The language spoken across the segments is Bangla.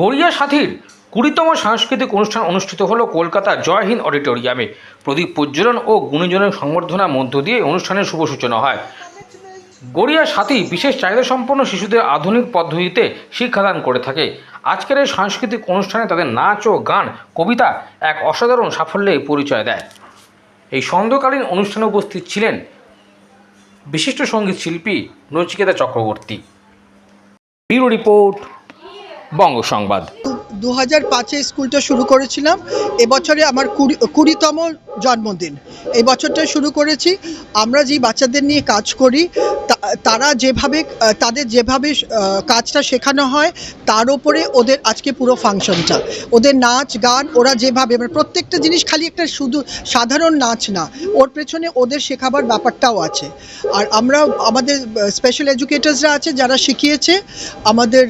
গড়িয়া সাথীর কুড়িতম সাংস্কৃতিক অনুষ্ঠান অনুষ্ঠিত হলো কলকাতা জয় হিন্দ অডিটোরিয়ামে। প্রদীপ প্রজ্বলন ও গুণীজনের সংবর্ধনার মধ্য দিয়ে অনুষ্ঠানের শুভ সূচনা হয়। গড়িয়া সাথী বিশেষ চাহিদা সম্পন্ন শিশুদের আধুনিক পদ্ধতিতে শিক্ষাদান করে থাকে। আজকের এই সাংস্কৃতিক অনুষ্ঠানে তাদের নাচ ও গান, কবিতা এক অসাধারণ সাফল্যে পরিচয় দেয়। এই সন্ধ্যকালীন অনুষ্ঠানে উপস্থিত ছিলেন বিশিষ্ট সংগীত শিল্পী নচিকেতা চক্রবর্তী। Bureau report. বঙ্গ সংবাদ দু হাজার পাঁচে স্কুলটা শুরু করেছিলাম, এবছরে আমার কুড়ি, কুড়িতম জন্মদিন। এই বছরটা শুরু করেছি, আমরা যে বাচ্চাদের নিয়ে কাজ করি তারা যেভাবে তাদের যেভাবে কাজটা শেখানো হয়, তার ওপরে ওদের আজকে পুরো ফাংশনটা। ওদের নাচ, গান, ওরা যেভাবে মানে প্রত্যেকটা জিনিস খালি একটা শুধু সাধারণ নাচ না, ওর পেছনে ওদের শেখাবার ব্যাপারটাও আছে। আর আমরা, আমাদের স্পেশাল এডুকেটার্সরা আছে যারা শিখিয়েছে, আমাদের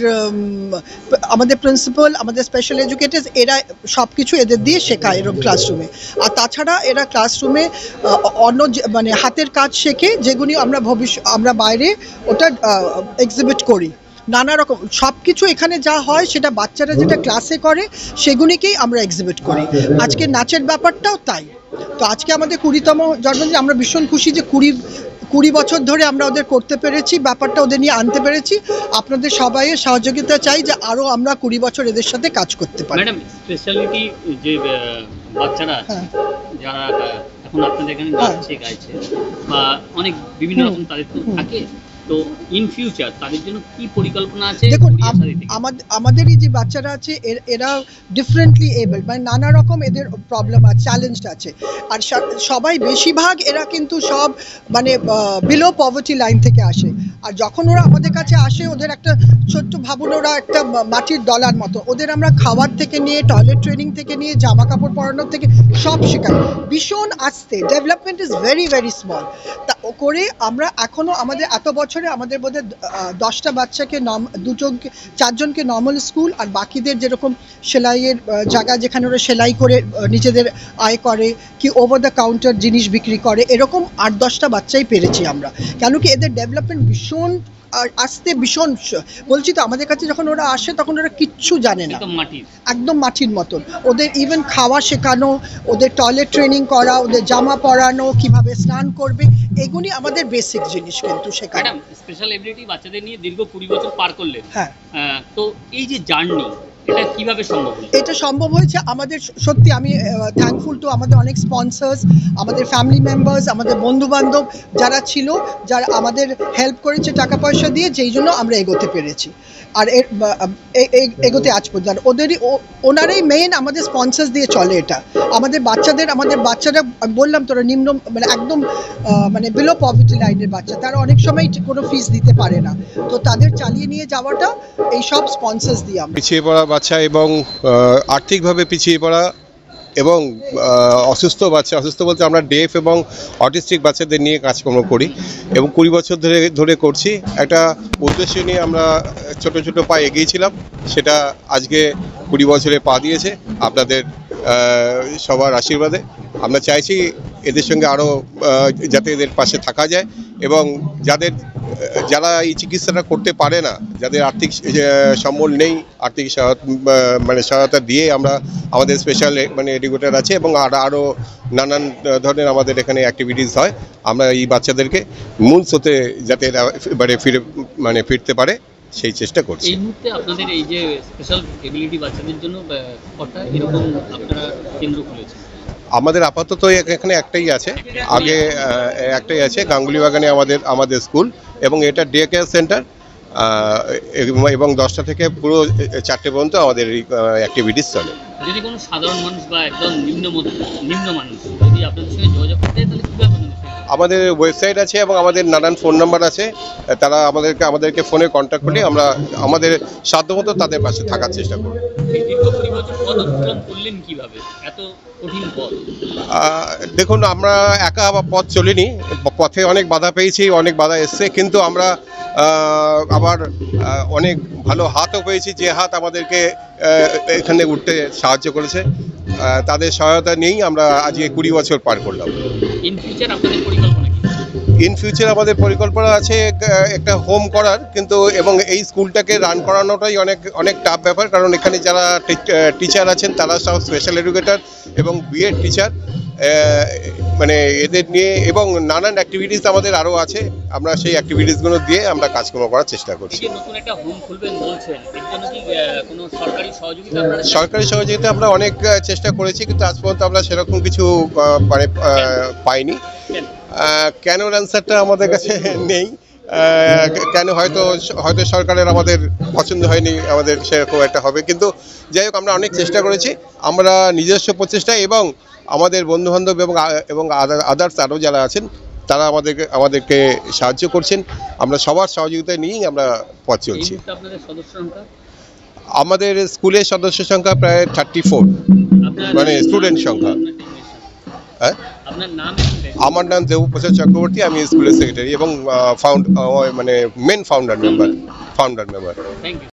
আমাদের প্রিন্সিপাল আমাদের স্পেশাল এডুকেটার্স এরা সব কিছু এদের দিয়ে শেখায় এরকম ক্লাসরুমে আর তাছাড়া এরা ক্লাসরুমে অন্য মানে হাতের কাজ শেখে, যেগুলি আমরা ভবিষ্যৎ আমরা বাইরে ওটা এক্সিবিট করি। নানা রকম সব কিছু এখানে যা হয় সেটা বাচ্চারা যেটা ক্লাসে করে সেগুলিকেই আমরা এক্সিবিট করি। আজকে নাচের ব্যাপারটাও তাই। তো আজকে আমাদের কুড়িতম জন্মদিন আমরা ভীষণ খুশি যে কুড়ি কুড়ি বছর ধরে আমরা ওদের করতে পেরেছি ব্যাপারটা ওদের নিয়ে আনতে পেরেছি। আপনাদের সবাইয়ের সহযোগিতা চাই যে আরও আমরা কুড়ি বছর এদের সাথে কাজ করতে পারি। ম্যাডাম স্পেশালিটি যে বাচ্চারা হ্যাঁ। যারা এখন আপনাদের এখানে যাচ্ছে গাইছে বা অনেক বিভিন্ন রকম তাদের তো থাকে। তো ইন ফিউচার তাদের জন্য কি পরিকল্পনা আছে দেখুন আমাদেরই যে বাচ্চারা আছে এরা ডিফারেন্টলি এবল মানে নানা রকম এদের প্রবলেম আছে চ্যালেঞ্জ আছে। আর সবাই বেশিরভাগ এরা কিন্তু সব মানে বিলো পভার্টি লাইন থেকে আসে। আর যখন ওরা আমাদের কাছে আসে, ওদের একটা ছোট্ট ভাবুন, ওরা একটা মাটির দলার মতো। ওদের আমরা খাওয়ার থেকে নিয়ে টয়লেট ট্রেনিং থেকে নিয়ে জামা কাপড় পরানোর থেকে সব শেখাই। ভীষণ আস্তে। Development is very very small তা করে আমরা এখনও আমাদের এত বছরে আমাদের বোধহয় দশটা বাচ্চাকে নম, দুজনকে, চারজনকে নর্মাল স্কুল আর বাকিদের যেরকম সেলাইয়ের জায়গা যেখানে ওরা সেলাই করে নিজেদের আয় করে, কি ওভার দ্য কাউন্টার জিনিস বিক্রি করে, এরকম আট দশটা বাচ্চাই পেরেছি আমরা। কেন কি এদের ডেভেলপমেন্ট ভীষণ আর আসতে ভীষণ বলছি তো আমাদের কাছে যখন ওরা আসে তখন ওরা কিচ্ছু জানে না। একদম মাটির। মতন। ওদের ইভেন খাওয়া শেখানো ওদের টয়লেট ট্রেনিং করা ওদের জামা পরানো কীভাবে স্নান করবে এগুলি আমাদের বেসিক জিনিস কিন্তু শেখানো। স্পেশাল এবিলিটি বাচ্চাদের নিয়ে দীর্ঘ কুড়ি বছর পার করলেন। হ্যাঁ। তো এই যে জার্নি এটা কীভাবে সম্ভব এটা সম্ভব হয়েছে আমাদের সত্যি আমি থ্যাঙ্কফুল টু আমাদের অনেক স্পন্সার্স আমাদের ফ্যামিলি মেম্বার্স আমাদের বন্ধু বান্ধব যারা ছিল, যারা আমাদের হেল্প করেছে টাকা পয়সা দিয়ে, যেই জন্য আমরা এগোতে পেরেছি। আর এর এগোতে আজ পর্যন্ত। আর ওদেরই ওনারাই মেন আমাদের স্পন্সার্স দিয়ে চলে এটা। আমাদের বাচ্চাদের, আমাদের বাচ্চারা বললাম তোরা নিম্ন মানে একদম মানে বিলো পভার্টি লাইনের বাচ্চা। তারা অনেক সময় কোনো ফিস দিতে পারে না। তো তাদের চালিয়ে নিয়ে যাওয়াটা এই সব স্পন্সার্স দিয়ে আমরা। পিছিয়ে পড়া বাচ্চা এবং আর্থিকভাবে পিছিয়ে পড়া এবং অসুস্থ বাচ্চা, অসুস্থ বলতে আমরা ডেফ এবং অটিস্টিক বাচ্চাদের নিয়ে কাজকর্ম করি এবং কুড়ি বছর ধরে ধরে করছি। একটা উদ্দেশ্য নিয়ে আমরা ছোট ছোট পা এগিয়েছিলাম, সেটা আজকে কুড়ি বছরে পা দিয়েছে। আপনাদের সবার আশীর্বাদে। আমরা চাইছি এদের সঙ্গে আরও যাতে এদের পাশে থাকা যায় এবং যাদের যারা এই চিকিৎসাটা করতে পারে না, যাদের আর্থিক সম্বল নেই, আর্থিক মানে সহায়তা দিয়ে আমরা আমাদের স্পেশাল মানে এডুকেটার আছে এবং আর আরও নানান ধরনের আমাদের এখানে অ্যাক্টিভিটিস হয়। আমরা এই বাচ্চাদেরকে মূল স্রোতে যাতে এরা মানে ফিরে মানে ফিরতে পারে, সেই চেষ্টা করছি। এই মুহূর্তে আপনাদের এই যে স্পেশাল এবিলিটি বাচ্চাদের জন্য কটা এরকম আপনারা কেন্দ্র খুলেছেন? আমাদের আপাতত এখানে একটাই আছে। আগে একটাই আছে গাঙ্গুলি বাগানে আমাদের আমাদের স্কুল এবং এটা ডে কেয়ার সেন্টার। এবং দশটা থেকে পুরো চারটে পর্যন্ত আমাদের অ্যাক্টিভিটিস চলে। যদি কোনো সাধারণ মানুষ বা একদম নিম্ন নিম্ন মানুষ যদি আপনাদের সঙ্গে যোগাযোগ করতে তাহলে আমাদের ওয়েবসাইট আছে এবং আমাদের নানান ফোন নাম্বার আছে। তারা আমাদেরকে আমাদেরকে ফোনে কন্ট্যাক্ট করলে আমরা আমাদের সাধ্যমতো তাদের পাশে থাকার চেষ্টা করব। দেখুন, আমরা একা পথ চলিনি। পথে অনেক বাধা পেয়েছি, অনেক বাধা এসছে, কিন্তু আমরা আবার অনেক ভালো হাতও পেয়েছি। যে হাত আমাদেরকে এখানে উঠতে সাহায্য করেছে। তাদের সহায়তা নিয়েই আমরা আজকে কুড়ি বছর পার করলাম। ইন ফিউচার আপনাদের পরিকল্পনা কি ইন ফিউচার আমাদের পরিকল্পনা আছে একটা হোম করার কিন্তু এবং এই স্কুলটাকে রান করানোটাই অনেক অনেক টাফ ব্যাপার কারণ এখানে যারা টিচার আছেন তারা সব স্পেশাল এডুকেটর এবং বিএড টিচার মানে এদের নিয়ে এবং নানান অ্যাক্টিভিটিস আমাদের আরও আছে আমরা সেই অ্যাক্টিভিটিসগুলো দিয়ে আমরা কাজকর্ম করার চেষ্টা করছি। সরকারি সহযোগিতা আমরা অনেক চেষ্টা করেছি কিন্তু আজ পর্যন্ত আমরা সেরকম কিছু মানে পাইনি। কেন? অ্যান্সারটা আমাদের কাছে নেই। কেন হয়তো হয়তো সরকারের আমাদের পছন্দ হয়নি আমাদের সেরকম একটা হবে। কিন্তু যাই হোক আমরা অনেক চেষ্টা করেছি। আমরা নিজস্ব প্রচেষ্টা এবং আমাদের বন্ধুবান্ধব এবং এবং আদার্স আরও যারা আছেন তারা আমাদেরকে আমাদেরকে সাহায্য করছেন। আমরা সবার সহযোগিতা নিয়েই আমরা পথ চলছি। আমাদের স্কুলের সদস্য সংখ্যা প্রায় থার্টি ফোর মানে স্টুডেন্ট সংখ্যা। হ্যাঁ? আমার নাম দেবপ্রসাদ চক্রবর্তী আমি স্কুলের সেক্রেটারি এবং ফাউন্ড মানে main founder member founder member thank you